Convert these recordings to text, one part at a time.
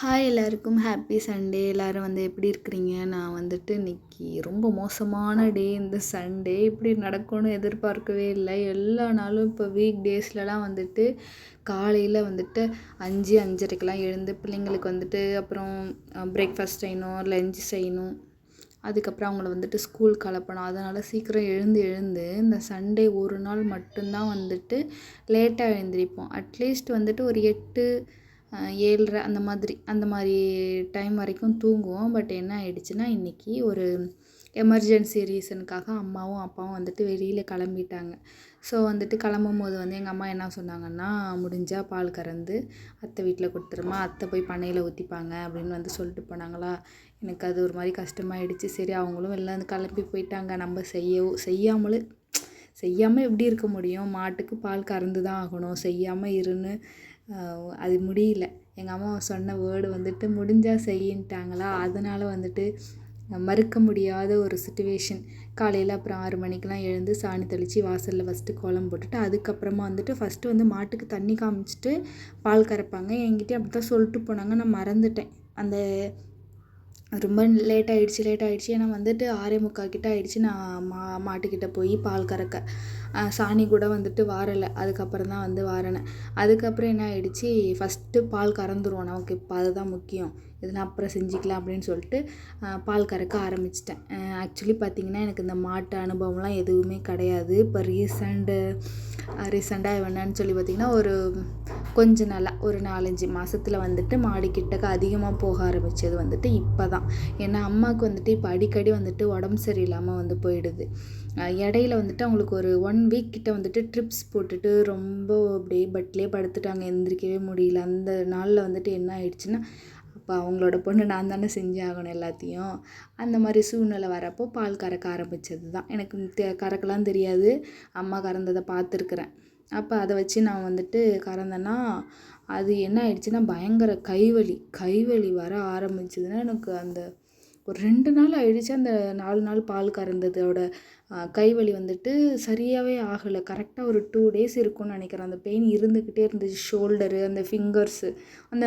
Hi எல்லாருக்கும் happy Sunday எல்லோரும் வந்து எப்படி இருக்கிறீங்க? நான் வந்துட்டு இன்றைக்கி ரொம்ப மோசமான டே இந்த சண்டே இப்படி நடக்கும்னு எதிர்பார்க்கவே இல்லை. எல்லா நாளும் இப்போ வீக் டேஸ்லலாம் வந்துட்டு காலையில் வந்துட்டு அஞ்சு அஞ்சரைக்கெலாம் எழுந்து பிள்ளைங்களுக்கு வந்துட்டு அப்புறம் பிரேக்ஃபாஸ்ட் செய்யணும் லஞ்ச் செய்யணும். அதுக்கப்புறம் அவங்கள வந்துட்டு ஸ்கூல் கலப்பணும் அதனால் சீக்கிரம் எழுந்து எழுந்து இந்த சண்டே ஒரு நாள் மட்டும்தான் வந்துட்டு லேட்டாக எழுந்திரிப்போம். அட்லீஸ்ட் வந்துட்டு ஒரு எட்டு ஏழ்ரை அந்த மாதிரி அந்த மாதிரி டைம் வரைக்கும் தூங்குவோம். பட் என்ன ஆயிடுச்சுன்னா இன்றைக்கி ஒரு எமர்ஜென்சி ரீசனுக்காக அம்மாவும் அப்பாவும் வந்துட்டு வெளியில் கிளம்பிட்டாங்க. ஸோ வந்துட்டு கிளம்பும் போது வந்து எங்கள் அம்மா என்ன சொன்னாங்கன்னா முடிஞ்சால் பால் கறந்து அத்தை வீட்டில் கொடுத்துருமா. அத்தை போய் பண்ணையில் ஊற்றிப்பாங்க அப்படின்னு வந்து சொல்லிட்டு போனாங்களா. எனக்கு அது ஒரு மாதிரி கஷ்டமாயிடுச்சு. சரி அவங்களும் வெளில வந்து கிளம்பி போயிட்டாங்க. நம்ம செய்யவும் செய்யாமலும் செய்யாமல் எப்படி இருக்க முடியும்? மாட்டுக்கு பால் கறந்து தான் ஆகணும். செய்யாமல் இருன்னு அது முடியல. எங்கள் அம்மா சொன்ன வேர்டு வந்துட்டு முடிஞ்சால் செய்யின்ட்டாங்களா? அதனால் வந்துட்டு மறுக்க முடியாத ஒரு சுச்சுவேஷன் காலையில் அப்புறம் ஆறு மணிக்கெலாம் எழுந்து சாணி தெளித்து வாசலில் ஃபஸ்ட்டு கோலம் போட்டுட்டு அதுக்கப்புறமா வந்துட்டு ஃபஸ்ட்டு வந்து மாட்டுக்கு தண்ணி காமிச்சிட்டு பால் கறப்பாங்க. என்கிட்ட அப்படி தான் சொல்லிட்டு போனாங்க. நான் மறந்துட்டேன். அந்த ரொம்ப லேட் ஆகிடுச்சி லேட் ஆகிடுச்சி ஏன்னா வந்துட்டு ஆறே முக்கால் கிட்ட ஆகிடுச்சி நான் மா மாட்டுக்கிட்ட போய் பால் கறக்க. சாணி கூட வந்துட்டு வாரலை. அதுக்கப்புறம் தான் வந்து வாரினேன் அதுக்கப்புறம் என்ன ஆகிடுச்சி ஃபஸ்ட்டு பால் கறந்துருவோம் நமக்கு. இப்போ அதுதான் முக்கியம். இதெல்லாம் அப்புறம் செஞ்சுக்கலாம் அப்படின்னு சொல்லிட்டு பால் கறக்க ஆரம்பிச்சிட்டேன். ஆக்சுவலி பார்த்திங்கன்னா எனக்கு இந்த மாட்டு அனுபவம்லாம் எதுவுமே கிடையாது. இப்போ ரீசண்ட்டு ரீசெண்டாக என்னன்னு சொல்லி பார்த்திங்கன்னா ஒரு கொஞ்ச நாளாக ஒரு நாலஞ்சு மாதத்தில் வந்துட்டு மாடி கிட்டக்க அதிகமாக போக ஆரம்பித்தது வந்துட்டு இப்போ தான் ஏன்னா அம்மாவுக்கு வந்துட்டு இப்போ அடிக்கடி வந்துட்டு உடம்பு சரியில்லாமல் வந்து போயிடுது. இடையில வந்துட்டு அவங்களுக்கு ஒரு ஒன் வீக் கிட்ட வந்துட்டு ட்ரிப்ஸ் போட்டுட்டு ரொம்ப அப்படியே பட்லேயே படுத்துட்டாங்க எந்திரிக்கவே முடியல. அந்த நாளில் வந்துட்டு என்ன ஆயிடுச்சுன்னா அப்போ அவங்களோட பொண்ணு நான் தானே செஞ்சு ஆகணும் எல்லாத்தையும். அந்த மாதிரி சூழ்நிலை வரப்போ பால் கறக்க ஆரம்பித்தது தான் எனக்கு தெ கறக்கலாம் தெரியாது. அம்மா கறந்ததை பார்த்துருக்குறேன். அப்போ அதை வச்சு நான் வந்துட்டு கறந்தேன்னா அது என்ன ஆயிடுச்சுன்னா பயங்கர கைவலி கைவலி வர ஆரம்பிச்சதுன்னா எனக்கு அந்த ஒரு ரெண்டு நாள் ஆயிடுச்சு அந்த நாலு நாள் பால் கறந்ததோட கை வலி வந்துட்டு சரியாகவே ஆகலை. கரெக்டாக ஒரு டூ டேஸ் இருக்கும்னு நினைக்கிறேன். அந்த பெயின் இருந்துக்கிட்டே இருந்துச்சு. ஷோல்டரு அந்த ஃபிங்கர்ஸு அந்த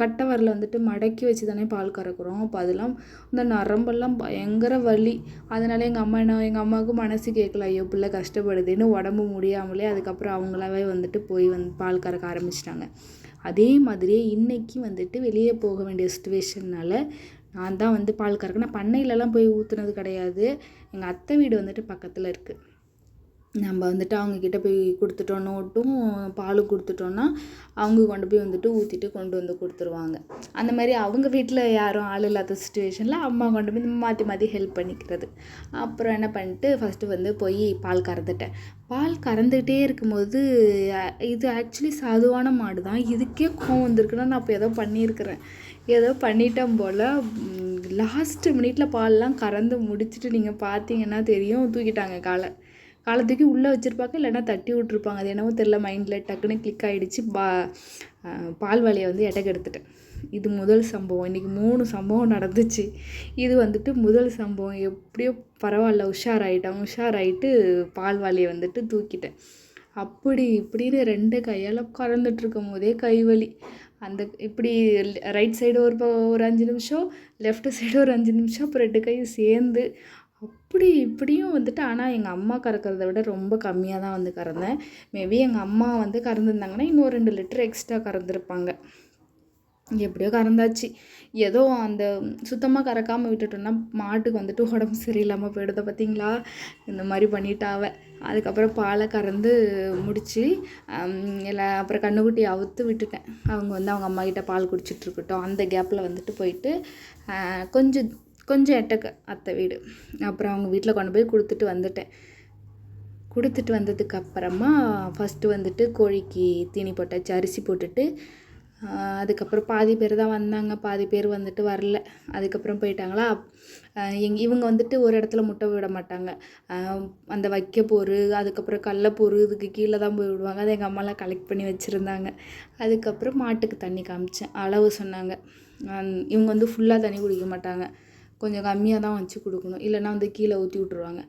கட்டவரில் வந்துட்டு மடக்கி வச்சு தானே பால் கறக்குறோம். அப்போ அதெல்லாம் இந்த நரம்பெல்லாம் பயங்கர வலி. அதனால் எங்கள் அம்மா என்ன எங்கள் அம்மாவுக்கு மனசு கேட்கல ஐயோ பிள்ளை கஷ்டப்படுதுன்னு உடம்பு முடியாமலே அதுக்கப்புறம் அவங்களாவே வந்துட்டு போய் வந்து பால் கறக்க ஆரம்பிச்சிட்டாங்க. அதே மாதிரியே இன்றைக்கி வந்துட்டு வெளியே போக வேண்டிய சுச்சுவேஷன்னால் நான் தான் வந்து பால் கறக்கிறேன் பண்ணையிலலாம் போய் ஊற்றுனது கிடையாது. எங்கள் அத்தை வீடு வந்துட்டு பக்கத்தில் இருக்குது நம்ம வந்துட்டு அவங்கக்கிட்ட போய் கொடுத்துட்டோம் நோட்டும் பாலும் கொடுத்துட்டோன்னா அவங்க கொண்டு போய் வந்துட்டு ஊற்றிட்டு கொண்டு வந்து கொடுத்துருவாங்க. அந்த மாதிரி அவங்க வீட்டில் யாரும் ஆள் இல்லாத சுச்சுவேஷனில் அம்மா கொண்டு போய் மாற்றி மாற்றி ஹெல்ப் பண்ணிக்கிறது. அப்புறம் என்ன பண்ணிட்டு ஃபஸ்ட்டு வந்து போய் பால் கறந்துட்டேன். பால் கறந்துகிட்டே இருக்கும்போது இது ஆக்சுவலி சாதுவான மாடு தான் இதுக்கே கோவம் வந்திருக்குன்னா நான் இப்போ ஏதோ பண்ணியிருக்கிறேன். ஏதோ பண்ணிட்டேன் போல் லாஸ்ட்டு மினிட்டில் பால்லாம் கறந்து முடிச்சுட்டு நீங்கள் பார்த்தீங்கன்னா தெரியும் தூக்கிட்டாங்க காலை. காலை தூக்கி உள்ளே வச்சுருப்பாங்க இல்லைன்னா தட்டி விட்ருப்பாங்க அது என்னவோ தெரில மைண்டில் டக்குன்னு கிளிக் ஆகிடுச்சு பா பால் வலையை வந்து எடக்கு எடுத்துட்டேன். இது முதல் சம்பவம். இன்றைக்கி மூணு சம்பவம் நடந்துச்சு. இது வந்துட்டு முதல் சம்பவம். எப்படியோ பரவாயில்ல உஷாராயிட்டேன். உஷாராயிட்டு பால் வலையை வந்துட்டு தூக்கிட்டேன். அப்படி இப்படின்னு ரெண்டு கையால் கறந்துட்டுருக்கும் போதே கைவலி அந்த இப்படி ரைட் சைடு ஒரு ஒரு அஞ்சு நிமிஷம் லெஃப்ட் சைடு ஒரு அஞ்சு நிமிஷம் அப்புறம் ரெண்டு கையும் சேர்ந்து அப்படி இப்படியும் வந்துட்டு ஆனால் எங்கள் அம்மா கறக்கிறத விட ரொம்ப கம்மியாக தான் வந்து கறந்தேன். மேபி எங்கள் அம்மா வந்து கறந்துருந்தாங்கன்னா இன்னும் ரெண்டு லிட்டர் எக்ஸ்ட்ரா கறந்துருப்பாங்க. எப்படியோ கறந்தாச்சு. ஏதோ அந்த சுத்தமாக கறக்காமல் விட்டுட்டோன்னா மாட்டுக்கு வந்துட்டு உடம்பு சரியில்லாமல் போயிடுத பார்த்தீங்களா இந்த மாதிரி பண்ணிட்டாவ. அதுக்கப்புறம் பாலை கறந்து முடித்து எல்லாம் அப்புறம் கண்ணுக்குட்டி அவுத்து விட்டுட்டேன். அவங்க வந்து அவங்க அம்மா கிட்ட பால் குடிச்சிட்ருக்கட்டும் அந்த கேப்பில் வந்துட்டு போயிட்டு கொஞ்சம் கொஞ்சம் எட்டக்க அத்தை வீடு. அப்புறம் அவங்க வீட்டில் கொண்டு போய் கொடுத்துட்டு வந்துட்டேன். கொடுத்துட்டு வந்ததுக்கப்புறமா ஃபஸ்ட்டு வந்துட்டு கோழிக்கு தீனி போட்டாச்சு அரிசி போட்டுட்டு அதுக்கப்புறம் பாதி பேர் தான் வந்தாங்க. பாதி பேர் வந்துட்டு வரல. அதுக்கப்புறம் போயிட்டாங்களா? எங் இவங்க வந்துட்டு ஒரு இடத்துல முட்டை விட மாட்டாங்க. அந்த வைக்க வைக்கப்போர் அதுக்கப்புறம் கடலப்போரு இதுக்கு கீழே தான் போய் விடுவாங்க. அதை எங்கள் அம்மாலாம் கலெக்ட் பண்ணி வச்சுருந்தாங்க. அதுக்கப்புறம் மாட்டுக்கு தண்ணி காமிச்சேன். அளவு சொன்னாங்க. இவங்க வந்து ஃபுல்லாக தண்ணி குடிக்க மாட்டாங்க. கொஞ்சம் கம்மியாக தான் வச்சு கொடுக்கணும். இல்லைன்னா வந்து கீழே ஊற்றி விட்ருவாங்க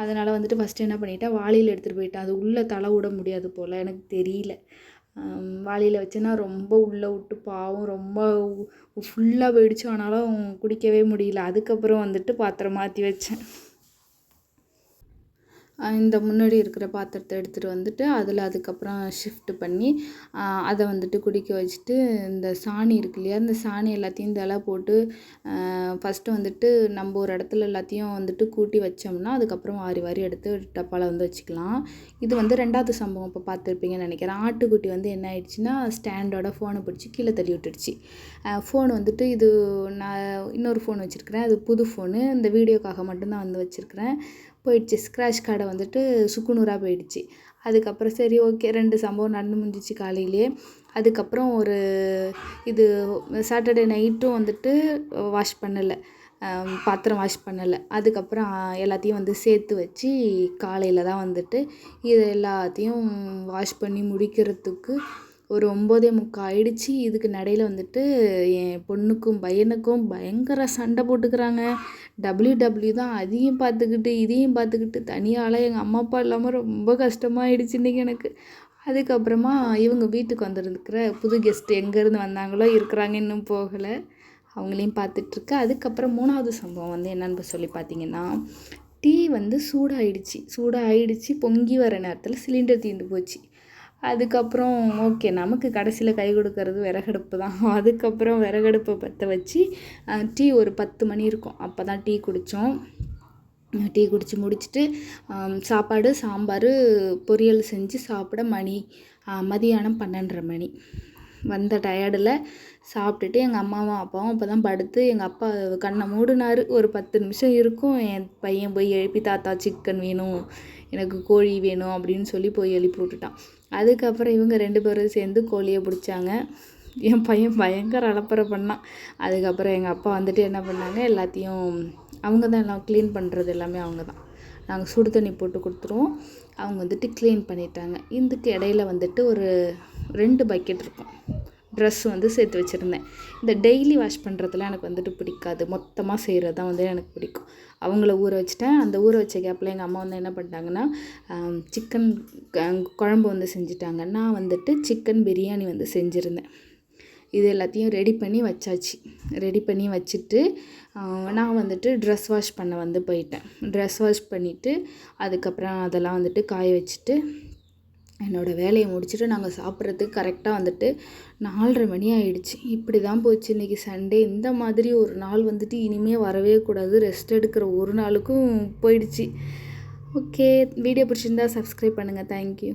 அதனால் வந்துட்டு ஃபஸ்ட்டு என்ன பண்ணிட்டேன் வாளியில் எடுத்துகிட்டு போயிட்டேன். அது உள்ளே தலை விட முடியாது போல் எனக்கு தெரியல. வாளியில் வச்சேன்னா ரொம்ப உள்ளே விட்டு பாவம் ரொம்ப ஃபுல்லாக போயிடுச்சு ஆனாலும் குடிக்கவே முடியல. அதுக்கப்புறம் வந்துட்டு பாத்திரம் மாற்றி வச்சேன். இந்த முன்னாடி இருக்கிற பாத்திரத்தை எடுத்துகிட்டு வந்துட்டு அதில் அதுக்கப்புறம் ஷிஃப்ட் பண்ணி அதை வந்துட்டு குடிக்க வச்சுட்டு இந்த சாணி இருக்கு இல்லையா இந்த சாணி எல்லாத்தையும் தலை போட்டு ஃபஸ்ட்டு வந்துட்டு நம்ம ஒரு இடத்துல எல்லாத்தையும் வந்துட்டு கூட்டி வச்சோம்னா அதுக்கப்புறம் வாரி வாரி எடுத்து டப்பாவில் வந்து வச்சுக்கலாம். இது வந்து ரெண்டாவது சம்பவம் இப்போ பார்த்துருப்பீங்கன்னு நினைக்கிறேன். ஆட்டுக்குட்டி வந்து என்ன ஆயிடுச்சுன்னா ஸ்டாண்டோட ஃபோனை பிடிச்சி கீழே தள்ளி விட்டுடுச்சு. ஃபோன் வந்துட்டு இது நான் இன்னொரு ஃபோன் வச்சுருக்கிறேன். அது புது ஃபோனு இந்த வீடியோக்காக மட்டும்தான் வந்து வச்சுருக்கிறேன். போயிடுச்சு. ஸ்க்ராட்ச் கார்டை வந்துட்டு சுக்குநூறாக போயிடுச்சு. அதுக்கப்புறம் சரி ஓகே ரெண்டு சம்பவம் நடந்து முடிஞ்சிச்சு காலையிலே அதுக்கப்புறம் ஒரு இது சாட்டர்டே நைட்டும் வந்துட்டு வாஷ் பண்ணலை. பாத்திரம் வாஷ் பண்ணலை. அதுக்கப்புறம் எல்லாத்தையும் வந்து சேர்த்து வச்சு காலையில் தான் வந்துட்டு இது எல்லாத்தையும் வாஷ் பண்ணி முடிக்கிறதுக்கு ஒரு ஒம்போதே முக்கால் ஆயிடுச்சு. இதுக்கு நடையில் வந்துட்டு என் பொண்ணுக்கும் பையனுக்கும் பயங்கர சண்டை போட்டுக்கிறாங்க. டபிள்யூ டபிள்யூ தான் அதையும் பார்த்துக்கிட்டு இதையும் பார்த்துக்கிட்டு தனியால் எங்கள் அம்மா அப்பா இல்லாமல் ரொம்ப கஷ்டமாயிடுச்சு இன்றைக்கி எனக்கு. அதுக்கப்புறமா இவங்க வீட்டுக்கு வந்துருக்கிற புது கெஸ்ட்டு எங்கேருந்து வந்தாங்களோ இருக்கிறாங்க இன்னும் போகலை. அவங்களையும் பார்த்துட்ருக்கு அதுக்கப்புறம் மூணாவது சம்பவம் வந்து என்னென்னு சொல்லி பார்த்தீங்கன்னா டீ வந்து சூடாகிடுச்சு சூடாகிடுச்சு பொங்கி வர நேரத்தில் சிலிண்டர் தீர்ந்து போச்சு. அதுக்கப்புறம் ஓகே நமக்கு கடைசியில் கை கொடுக்கறது விறகடுப்பு தான். அதுக்கப்புறம் விறகடுப்பை பற்ற வச்சு டீ ஒரு பத்து மணி இருக்கும். அப்போ தான் டீ குடித்தோம் டீ குடித்து முடிச்சுட்டு சாப்பாடு சாம்பார் பொரியல் செஞ்சு சாப்பிட மணி மதியானம் பன்னெண்டரை மணி. வந்த டயர்டில் சாப்பிட்டுட்டு எங்கள் அம்மாவும் அப்பாவும் அப்போ தான் படுத்து எங்கள் அப்பா கண்ணை மூடினார். ஒரு பத்து நிமிஷம் இருக்கும். என் பையன் போய் எழுப்பி தாத்தா சிக்கன் வேணும். எனக்கு கோழி வேணும். அப்படின்னு சொல்லி போய் எழுப்பி விட்டுட்டான். அதுக்கப்புறம் இவங்க ரெண்டு பேரும் சேர்ந்து கோழியை பிடிச்சாங்க. என் பையன் பயங்கர அலப்பறை பண்ணான். அதுக்கப்புறம் எங்கள் அப்பா வந்துட்டு என்ன பண்ணாங்க? எல்லாத்தையும் அவங்க தான் எல்லாம் க்ளீன் பண்ணுறது எல்லாமே அவங்க தான். நாங்கள் சுடு தண்ணி போட்டு கொடுத்துருவோம். அவங்க வந்துட்டு க்ளீன் பண்ணிட்டாங்க. இதுக்கு இடையில வந்துட்டு ஒரு ரெண்டு பக்கெட் இருக்கும். ட்ரெஸ் வந்து சேர்த்து வச்சுருந்தேன். இந்த டெய்லி வாஷ் பண்ணுறதுலாம் எனக்கு வந்துட்டு பிடிக்காது. மொத்தமாக செய்கிறது தான் வந்து எனக்கு பிடிக்கும். அவங்கள ஊற வச்சுட்டேன். அந்த ஊற வச்ச கேப்பில் எங்கள் அம்மா வந்து என்ன பண்ணிட்டாங்கன்னா சிக்கன் குழம்பு வந்து செஞ்சுட்டாங்க. நான் வந்துட்டு சிக்கன் பிரியாணி வந்து செஞ்சுருந்தேன். இது எல்லாத்தையும் ரெடி பண்ணி வச்சாச்சு. ரெடி பண்ணி வச்சுட்டு நான் வந்துட்டு ட்ரெஸ் வாஷ் பண்ண வந்து போயிட்டேன். ட்ரெஸ் வாஷ் பண்ணிவிட்டு அதுக்கப்புறம் அதெல்லாம் வந்துட்டு காய வச்சுட்டு என்னோடய வேலையை முடிச்சுட்டு நாங்கள் சாப்பிட்றதுக்கு கரெக்டாக வந்துட்டு நாலரை மணி ஆகிடுச்சி இப்படி தான் போச்சு. இன்றைக்கி சண்டே இந்த மாதிரி ஒரு நாள் வந்துட்டு இனிமேல் வரவே கூடாது. ரெஸ்ட் எடுக்கிற ஒரு நாளுக்கும் போயிடுச்சு. ஓகே வீடியோ பிடிச்சிருந்தா சப்ஸ்கிரைப் பண்ணுங்கள் தேங்க்யூ